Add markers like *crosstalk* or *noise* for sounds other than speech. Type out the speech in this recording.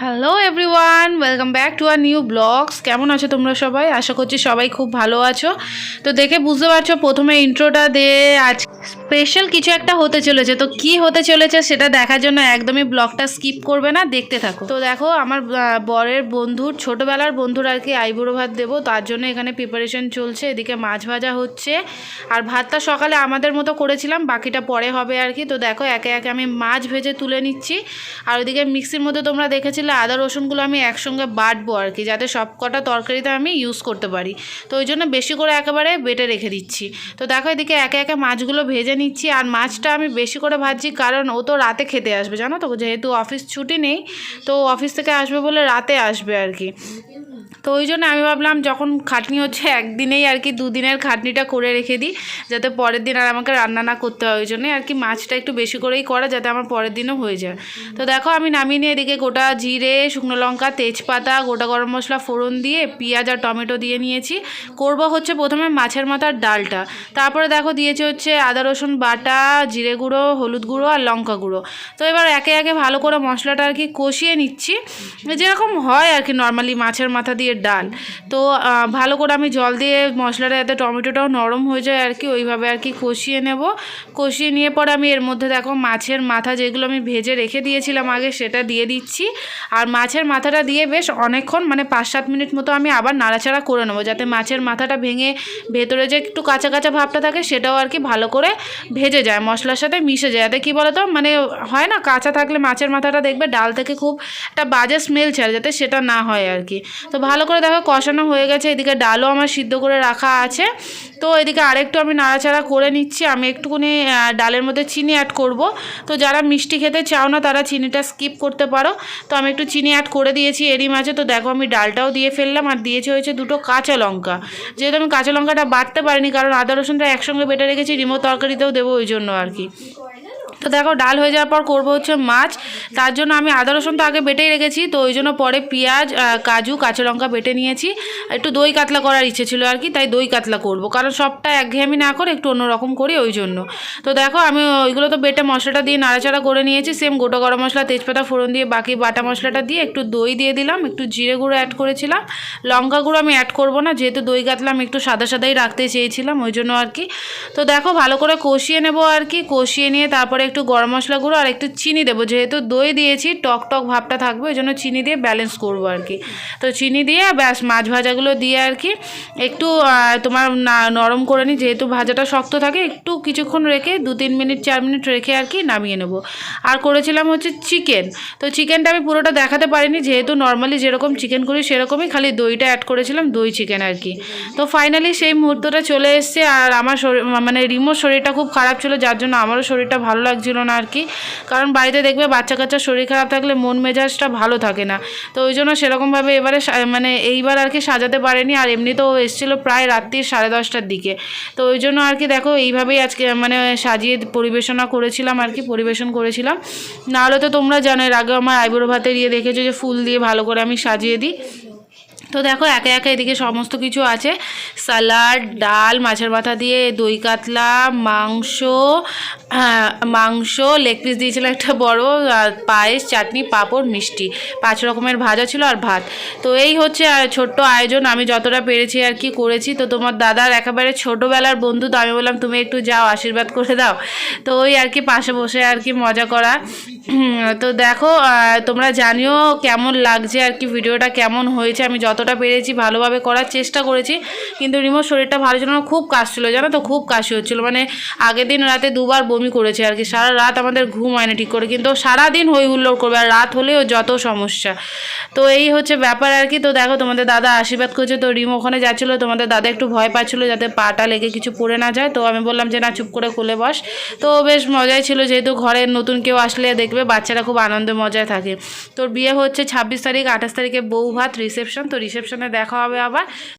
Hello everyone, welcome back to our new blogs. কেমন আছো তোমরা সবাই? আশা করছি সবাই খুব ভালো আছো। তো দেখে বুঝতে পারছ, প্রথমে ইন্ট্রোটা দিয়ে আজ স্পেশাল কিছু একটা হতে চলেছে। তো কি হতে চলেছে সেটা দেখার জন্য একদমই ব্লগটা স্কিপ করবে না, দেখতে থাকো। তো দেখো, আমার বরের বন্ধুর, ছোটোবেলার বন্ধুর আর কি আইবুড়ো ভাত দেবো, তার জন্য এখানে প্রিপারেশন চলছে, এদিকে মাছ ভাজা হচ্ছে। আর ভাতটা সকালে আমাদের মতো করেছিলাম, বাকিটা পরে হবে আর কি। তো দেখো, একে একে আমি মাছ ভেজে তুলে নিচ্ছি। আর ওইদিকে মিক্সির মধ্যে তোমরা দেখেছিলে, আদা, রসুনগুলো আমি একসঙ্গে বাটবো আর কি, যাতে সব কটা তরকারিতে আমি ইউজ করতে পারি। তো ওই জন্য বেশি করে একেবারে বেটে রেখে দিচ্ছি। তো দেখো, এদিকে একে একে মাছগুলো ভেজে নিচ্ছি আর মাছটা আমি বেশি করে ভাজছি, কারণ ও তো রাতে খেতে আসবে, জানো তো? যেহেতু অফিস ছুটি নেই, তো অফিস থেকে আসবে বলে রাতে আসবে আর কি। তো ওই জন্য আমি ভাবলাম যখন খাটনি হচ্ছে একদিনেই আর কি দুদিনের খাটনিটা করে রেখে দিই, যাতে পরের দিন আর আমাকে রান্না না করতে হয়। ওই জন্যই আর কি মাছটা একটু বেশি করেই করা যাতে আমার পরের দিনও হয়ে যায়। তো দেখো আমি নামিয়ে নিয়ে এদিকে গোটা জিরে, শুকনো লঙ্কা, তেজপাতা, গোটা গরম মশলা, ফোড়ন দিয়ে, পেঁয়াজ আর টমেটো দিয়ে নিয়েছি। করব হচ্ছে প্রথমে মাছের মাথার ডালটা। তারপরে দেখো দিয়েছে হচ্ছে আদা, রসুন বাটা, জিরে গুঁড়ো, হলুদ গুঁড়ো আর লঙ্কা গুঁড়ো। তো এবার একে একে ভালো করে মশলাটা আর কি কষিয়ে নিচ্ছি। যেরকম হয় আর কি নর্মালি মাছের মাথা দিয়ে ডাল। তো ভালো করে আমি জল দিয়ে মশলাটা যাতে টমেটোটাও নরম হয়ে যায় আর কি, ওইভাবে আর কি কষিয়ে নেব। কষিয়ে নিয়ে পরে আমি এর মধ্যে দেখো মাছের মাথা যেগুলো আমি ভেজে রেখে দিয়েছিলাম আগে সেটা দিয়ে দিচ্ছি। আর মাছের মাথাটা দিয়ে বেশ অনেকক্ষণ মানে পাঁচ সাত মিনিট মতো আমি আবার নাড়াচাড়া করে নেব যাতে মাছের মাথাটা ভেঙে ভেতরে যে একটু কাঁচা কাঁচা ভাবটা থাকে সেটাও আর কি ভালো করে ভেজে যায়, মশলার সাথে মিশে যায়। যাতে কী বলতো মানে হয় না, কাঁচা থাকলে মাছের মাথাটা দেখবে ডাল থেকে খুব একটা বাজে স্মেল ছাড়ে, যাতে সেটা না হয় আর কি। তো ভালো করে দেখো কষানো হয়ে গেছে, এদিকে ডালও আমার সিদ্ধ করে রাখা আছে। তো এদিকে আরেকটু আমি নাড়াচাড়া করে নিচ্ছি, আমি একটুখানি ডালের মধ্যে চিনি অ্যাড করব। তো যারা মিষ্টি খেতে চাও না, তারা চিনিটা স্কিপ করতে পারো। তো আমি একটু চিনি অ্যাড করে দিয়েছি এরই মাঝে। তো দেখো আমি ডালটাও দিয়ে ফেললাম, আর দিয়েছি হয়েছে দুটো কাঁচা লঙ্কা। যেহেতু আমি কাঁচা লঙ্কাটা বাটতে পারিনি, কারণ আদা রসুনটা একসঙ্গে বেটে রেখেছি রিমো তরকারিতেও দেবো ওই জন্য আর কি। তো দেখো, ডাল হয়ে যাওয়ার পর করব হচ্ছে মাছ। তার জন্য আমি আদা, রসুন তো আগে বেটেই রেখেছি, তো ওই জন্য পরে পেঁয়াজ কাজু, কাঁচা লঙ্কা বেটে নিয়েছি। একটু দই কাতলা করার ইচ্ছে ছিল আর কি, তাই দই কাতলা করব। কারণ সবটা একঘেয়েমি না করে, একটু অন্যরকম করি ওই জন্য। তো দেখো, আমি ওইগুলো তো বেটে মশলাটা দিয়ে নাড়াচাড়া করে নিয়েছি সেম গোটা গরম মশলা, তেজপাতা, ফোড়ন দিয়ে, বাকি বাটা মশলাটা দিয়ে একটু দই দিয়ে দিলাম, একটু জিরে গুঁড়ো অ্যাড করেছিলাম। লঙ্কা গুঁড়ো আমি অ্যাড করব না, যেহেতু দই কাতলা আমি একটু সাদা সাদাই রাখতে চেয়েছিলাম, ওই জন্য আর কি। তো দেখো, ভালো করে কষিয়ে নেব আর কি, কষিয়ে নিয়ে তারপরে একটু গরম মশলা গুঁড়ো আর একটু চিনি দেবো। যেহেতু দই দিয়েছি, টক টক ভাবটা থাকবে, ওই জন্য চিনি দিয়ে ব্যালেন্স করব আর কি। তো চিনি দিয়ে ব্যাস, মাছ ভাজাগুলো দিয়ে আর কি একটু তোমার নরম করে নিই। যেহেতু ভাজাটা শক্ত থাকে, একটু কিছুক্ষণ রেখে দু তিন মিনিট, চার মিনিট রেখে আর কি নামিয়ে নেব। আর করেছিলাম হচ্ছে চিকেন তো চিকেনটা আমি পুরোটা দেখাতে পারিনি, যেহেতু নর্মালি যেরকম চিকেন করি সেরকমই খালি দইটা অ্যাড করেছিলাম, দই চিকেন আর কি। তো ফাইনালি সেই মুহূর্তটা চলে এসছে, আর আমার শরীর মানে রিমোর শরীরটা খুব খারাপ ছিল, যার জন্য আমারও শরীরটা ভালো লাগছিল না আর কি। কারণ বাড়িতে দেখবে বাচ্চা কাচ্চার শরীর খারাপ থাকলে মন মেজাজটা ভালো থাকে না। তো ওই জন্য সেরকমভাবে এবারে মানে এইবার আর কি সাজাতে পারেনি। আর এমনিতেও এসেছিল প্রায় রাত্রির সাড়ে দশটার দিকে। তো ওই জন্য আর কি দেখো এইভাবেই আজকে মানে সাজিয়ে পরিবেশনা করেছিলাম আর কি, পরিবেশন করেছিলাম। নাহলে তো তোমরা জানো, এর আগে আমার আইবুড়ো ভাতে দিয়ে দেখেছ যে ফুল দিয়ে ভালো করে আমি সাজিয়ে দিই। তো দেখো একে একে এদিকে সমস্ত কিছু আছে। স্যালাড ডাল, মাছের মাথা দিয়ে দই কাতলা, মাংস মাংস লেগ পিস দিয়েছিল একটা বড় পায়েস, চাটনি, পাঁপড়, মিষ্টি। পাঁচ রকমের ভাজা ছিল আর ভাত। তো এই হচ্ছে ছোট্ট আয়োজন। আমি যতটা পেরেছি আর কি করেছি। তো তোমার দাদার একেবারে ছোটোবেলার বন্ধু, তো আমি বললাম, তুমি একটু যাও, আশীর্বাদ করে দাও। তো ওই আর কি পাশে বসে আর কি মজা করা। *clears throat* তো দেখো তোমরা জানিও কেমন লাগছে আর কি ভিডিওটা, কেমন হয়েছে। আমি যতটা পেরেছি, ভালোভাবে করার চেষ্টা করেছি। কিন্তু রিমোর শরীরটা ভালো ছিল খুব কাশ ছিল জানো তো, খুব কাশি হচ্ছিল। মানে আগের দিন রাতে দুবার বমি করেছে আর কি। সারা রাত আমাদের ঘুম হয় না ঠিক করে, কিন্তু সারাদিন হই হুল্লোড় করবে আর রাত হলেও যত সমস্যা। তো এই হচ্ছে ব্যাপার আর কি। তো দেখো, তোমাদের দাদা আশীর্বাদ করছে। তো রিম ওখানে যাচ্ছিল, তোমাদের দাদা একটু ভয় পাচ্ছিলো যাতে পাটা লেগে কিছু পড়ে না যায়। তো আমি বললাম যে, না, চুপ করে কোলে বস। তো বেশ মজাই ছিল, যেহেতু ঘরে নতুন কেউ আসলে দেখবে, বাচ্চারা খুব আনন্দ মজায় থাকে। তোর বিয়ে হচ্ছে ছাব্বিশ তারিখ, আঠাশ তারিখে বউ ভাত রিসেপশন তো রিসেপশনে দেখা হবে আবার।